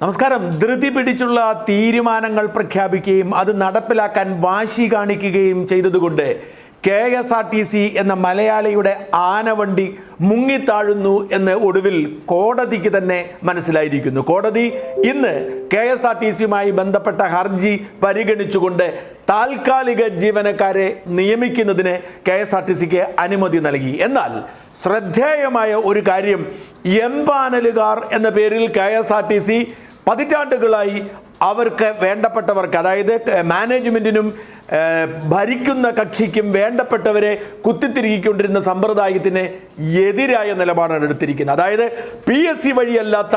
നമസ്കാരം. ധൃതി പിടിച്ചുള്ള തീരുമാനങ്ങൾ പ്രഖ്യാപിക്കുകയും അത് നടപ്പിലാക്കാൻ വാശി കാണിക്കുകയും ചെയ്തതുകൊണ്ട് K S R T C എന്ന മലയാളിയുടെ ആനവണ്ടി മുങ്ങിത്താഴുന്നു എന്ന് ഒടുവിൽ കോടതിക്ക് തന്നെ മനസ്സിലായിരിക്കുന്നു. കോടതി ഇന്ന് കെ എസ് ആർ ടി സിയുമായി ബന്ധപ്പെട്ട ഹർജി പരിഗണിച്ചുകൊണ്ട് താൽക്കാലിക ജീവനക്കാരെ നിയമിക്കുന്നതിന് കെ എസ് ആർ ടി സിക്ക് അനുമതി നൽകി. എന്നാൽ ശ്രദ്ധേയമായ ഒരു കാര്യം എംപാനലുകാർ എന്ന പേരിൽ K S R T C പതിറ്റാണ്ടുകളായി അവർക്ക് വേണ്ടപ്പെട്ടവർക്ക് അതായത് മാനേജ്മെന്റിനും ഭരിക്കുന്ന കക്ഷിക്കും വേണ്ടപ്പെട്ടവരെ കുത്തിത്തിരികൊണ്ടിരുന്ന സമ്പ്രദായത്തിന് എതിരായ നിലപാടാണ് എടുത്തിരിക്കുന്നത്. അതായത് പി എസ് സി വഴിയല്ലാത്ത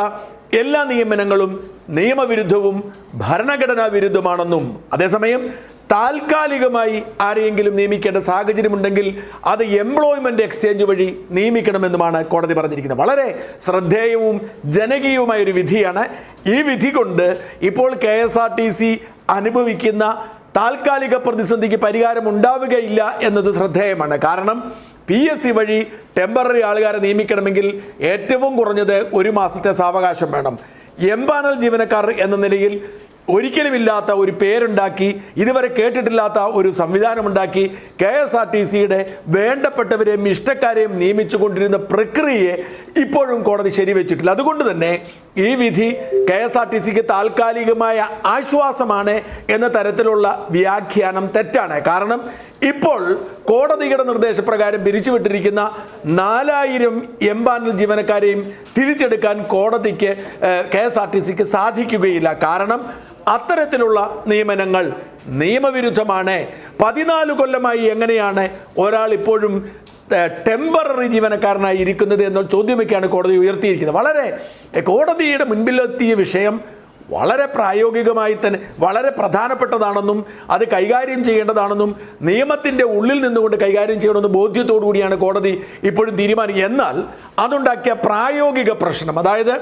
എല്ലാ നിയമനങ്ങളും നിയമവിരുദ്ധവും ഭരണഘടനാ വിരുദ്ധമാണെന്നും അതേസമയം താൽക്കാലികമായി ആരെയെങ്കിലും നിയമിക്കേണ്ട സാഹചര്യമുണ്ടെങ്കിൽ അത് എംപ്ലോയ്മെന്റ് എക്സ്ചേഞ്ച് വഴി നിയമിക്കണമെന്നുമാണ് കോടതി പറഞ്ഞിരിക്കുന്നത്. വളരെ ശ്രദ്ധേയവും ജനകീയവുമായ ഒരു വിധിയാണ്. ഈ വിധി കൊണ്ട് ഇപ്പോൾ K S R T C അനുഭവിക്കുന്ന താൽക്കാലിക പ്രതിസന്ധിക്ക് പരിഹാരം ഉണ്ടാവുകയില്ല എന്നത് ശ്രദ്ധേയമാണ്. കാരണം പി എസ് സി വഴി ടെമ്പററി ആളുകാരെ നിയമിക്കണമെങ്കിൽ ഏറ്റവും കുറഞ്ഞത് ഒരു മാസത്തെ സാവകാശം വേണം. എംപാനൽ ജീവനക്കാർ എന്ന നിലയിൽ ഒരിക്കലുമില്ലാത്ത ഒരു പേരുണ്ടാക്കി ഇതുവരെ കേട്ടിട്ടില്ലാത്ത ഒരു സംവിധാനമുണ്ടാക്കി കെ എസ് ആർ ടി സിയുടെ വേണ്ടപ്പെട്ടവരെയും ഇഷ്ടക്കാരെയും നിയമിച്ചുകൊണ്ടിരുന്ന പ്രക്രിയയെ ഇപ്പോഴും കോടതി ശരിവെച്ചിട്ടില്ല. അതുകൊണ്ട് തന്നെ ഈ വിധി കെ എസ് ആർ ടി സിക്ക് താൽക്കാലികമായ ആശ്വാസമാണ് എന്ന തരത്തിലുള്ള വ്യാഖ്യാനം തെറ്റാണ്. കാരണം ഇപ്പോൾ കോടതിയുടെ നിർദ്ദേശപ്രകാരം പിരിച്ചുവിട്ടിരിക്കുന്ന നാലായിരം എംപാനൽ ജീവനക്കാരെയും തിരിച്ചെടുക്കാൻ കോടതിക്ക് കെ എസ് ആർ ടി സിക്ക് സാധിക്കുകയില്ല. കാരണം അത്തരത്തിലുള്ള നിയമനങ്ങൾ നിയമവിരുദ്ധമാണ്. പതിനാല് കൊല്ലമായി എങ്ങനെയാണ് ഒരാൾ ഇപ്പോഴും ടെമ്പററി ജീവനക്കാരനായി ഇരിക്കുന്നത് എന്ന ചോദ്യമൊക്കെയാണ് കോടതി ഉയർത്തിയിരിക്കുന്നത്. വളരെ കോടതിയുടെ മുൻപിലെത്തിയ വിഷയം വളരെ പ്രായോഗികമായി തന്നെ വളരെ പ്രധാനപ്പെട്ടതാണെന്നും അത് കൈകാര്യം ചെയ്യേണ്ടതാണെന്നും നിയമത്തിന്റെ ഉള്ളിൽ നിന്നുകൊണ്ട് കൈകാര്യം ചെയ്യണമെന്ന് ബോധ്യത്തോടു കൂടിയാണ് കോടതി ഇപ്പോഴും തീരുമാനിക്കുക എന്നാൽ അതുണ്ടാക്കിയ പ്രായോഗിക പ്രശ്നം അതായത്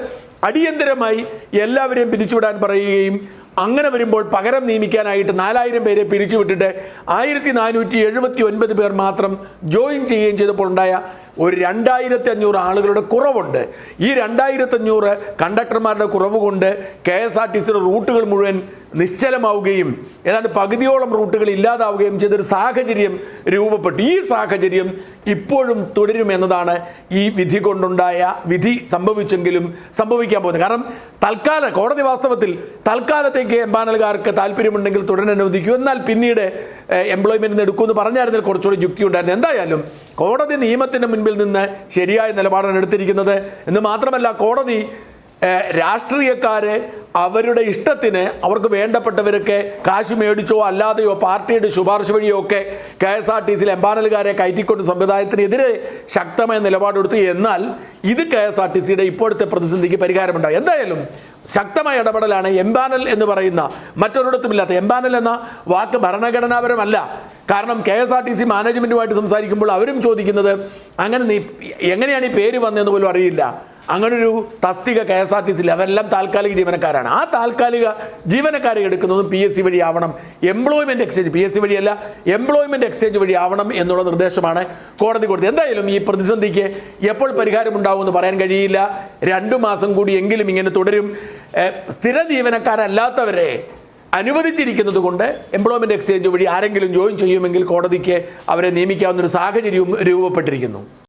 അടിയന്തരമായി എല്ലാവരെയും പിരിച്ചുവിടാൻ പറയുകയും അങ്ങനെ വരുമ്പോൾ പകരം നിയമിക്കാനായിട്ട് നാലായിരം പേരെ പിരിച്ചുവിട്ടിട്ട് ആയിരത്തി നാനൂറ്റി എഴുപത്തി ഒൻപത് പേർ മാത്രം ജോയിൻ ചെയ്യുകയും ചെയ്തപ്പോൾ ഉണ്ടായ ഒരു രണ്ടായിരത്തി അഞ്ഞൂറ് ആളുകളുടെ കുറവുണ്ട്. ഈ രണ്ടായിരത്തി അഞ്ഞൂറ് കണ്ടക്ടർമാരുടെ കുറവ് കൊണ്ട് കെ എസ് ആർ ടി സിയുടെ റൂട്ടുകൾ മുഴുവൻ നിശ്ചലമാവുകയും ഏതാണ്ട് പകുതിയോളം റൂട്ടുകൾ ഇല്ലാതാവുകയും ചെയ്തൊരു സാഹചര്യം രൂപപ്പെട്ടു. ഈ സാഹചര്യം ഇപ്പോഴും തുടരും തുടരുമെന്നതാണ് ഈ വിധി കൊണ്ടുണ്ടായ വിധി സംഭവിച്ചെങ്കിലും സംഭവിക്കാൻ പോകുന്നത്. കാരണം തൽക്കാല കോടതി വാസ്തവത്തിൽ തൽക്കാലത്തേക്ക് എംപാനൽകാർക്ക് താല്പര്യമുണ്ടെങ്കിൽ തുടരാൻ അനുവദിക്കൂ. എന്നാൽ പിന്നീട് എംപ്ലോയ്മെന്റ് എടുക്കുമെന്ന് പറഞ്ഞായിരുന്നതിൽ കുറച്ചുകൂടി യുക്തി ഉണ്ടായിരുന്നു. എന്തായാലും കോടതി നിയമത്തിന് മുൻപിൽ നിന്ന് ശരിയായ നിലപാടാണ് എടുത്തിരിക്കുന്നത്. എന്ന് മാത്രമല്ല കോടതി രാഷ്ട്രീയക്കാര് അവരുടെ ഇഷ്ടത്തിന് അവർക്ക് വേണ്ടപ്പെട്ടവരൊക്കെ കാശ് മേടിച്ചോ അല്ലാതെയോ പാർട്ടിയുടെ ശുപാർശ വഴിയോ ഒക്കെ കെ എസ് ആർ ടി സിയിൽ എംപാനലുകാരെ കയറ്റിക്കൊണ്ട് സമ്പ്രദായത്തിനെതിരെ ശക്തമായ നിലപാടെടുത്തു. എന്നാൽ ഇത് കെ എസ് ആർ ടി സിയുടെ ഇപ്പോഴത്തെ പ്രതിസന്ധിക്ക് പരിഹാരമുണ്ടാകും എന്തായാലും ശക്തമായ ഇടപെടലാണ് എംപാനൽ എന്ന് പറയുന്ന മറ്റൊരിടത്തുമില്ലാത്ത എംപാനൽ എന്ന വാക്ക് ഭരണഘടനാപരമല്ല. കാരണം K S R T C മാനേജ്മെന്റുമായിട്ട് സംസാരിക്കുമ്പോൾ അവരും ചോദിക്കുന്നത് അങ്ങനെ നീ എങ്ങനെയാണ് ഈ പേര് വന്നതെന്ന് പോലും അറിയില്ല. അങ്ങനൊരു തസ്തിക കെ എസ് ആർ ടി സിയിൽ അവരെല്ലാം താൽക്കാലിക ജീവനക്കാരാണ്. ആ താൽക്കാലിക ജീവനക്കാരെ എടുക്കുന്നതും പി എസ് സി വഴി ആവണം employment exchange P S C വഴിയല്ല എംപ്ലോയ്മെന്റ് എക്സ്ചേഞ്ച് വഴി ആവണം എന്നുള്ള നിർദ്ദേശമാണ് കോടതി കൊടുത്തത്. എന്തായാലും ഈ പ്രതിസന്ധിക്ക് എപ്പോൾ പരിഹാരം ഉണ്ടാവുമെന്ന് പറയാൻ കഴിയില്ല. രണ്ടു മാസം കൂടി എങ്കിലും ഇങ്ങനെ തുടരും. സ്ഥിര ജീവനക്കാരല്ലാത്തവരെ അനുവദിച്ചിരിക്കുന്നത് കൊണ്ട് എംപ്ലോയ്മെന്റ് എക്സ്ചേഞ്ച് വഴി ആരെങ്കിലും ജോയിൻ ചെയ്യുമെങ്കിൽ കോടതിക്ക് അവരെ നിയമിക്കാവുന്ന ഒരു സാഹചര്യവും രൂപപ്പെട്ടിരിക്കുന്നു.